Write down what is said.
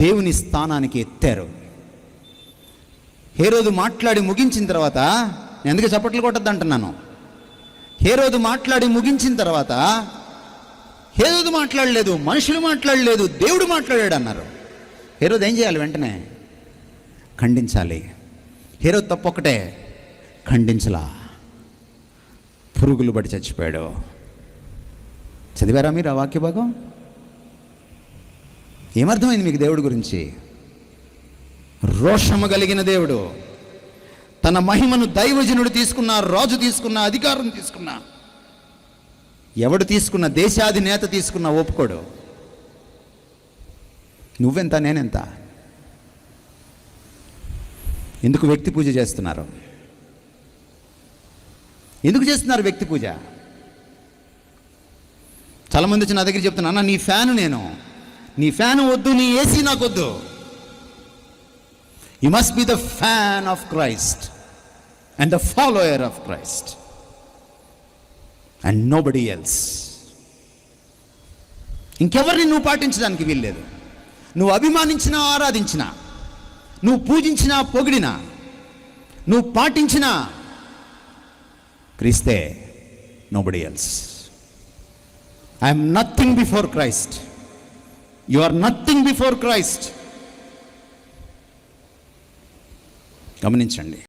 దేవుని స్థానానికి ఎత్తారు. హేరోదు మాట్లాడి ముగించిన తర్వాత నేను ఎందుకు చప్పట్లు కొట్టద్దు అంటున్నాను హేరోదు మాట్లాడి ముగించిన తర్వాత హేరోదు మాట్లాడలేదు మనుషులు మాట్లాడలేదు దేవుడు మాట్లాడాడు అన్నారు. హేరోదు ఏం చేయాలి వెంటనే? ఖండించాలి. హేరోదు తప్పొక్కటే ఖండించలా. పురుగులు పడి చచ్చిపోయాడు. చదివారా మీరు ఆ వాక్య భాగం ఏమర్థమైంది మీకు దేవుడి గురించి? రోషము కలిగిన దేవుడు తన మహిమను దైవజనుడు తీసుకున్న రాజు తీసుకున్న అధికారం తీసుకున్న ఎవడు తీసుకున్న దేశాధినేత తీసుకున్న ఒప్పుకోడు. నువ్వెంత నేనెంత? ఎందుకు వ్యక్తి పూజ చేస్తున్నారు? ఎందుకు చేస్తున్నారు వ్యక్తి పూజ? చాలామంది వచ్చి నా దగ్గర చెప్తున్నా అన్న నీ ఫ్యాన్ నేను. నీ ఫ్యాన్ వద్దు నీ ఏసీ నాకు వద్దు you must be the fan of Christ and the follower of Christ and nobody else ఇంకెవరిని నువ్వు పాటించడానికి వీల్లేదు. నువ్వు అభిమానించినా ఆరాధించినా నువ్వు పూజించినా పొగిడినా నువ్వు పాటించినా క్రీస్తే nobody else I'm nothing before Christ you are nothing before Christ గమనించండి.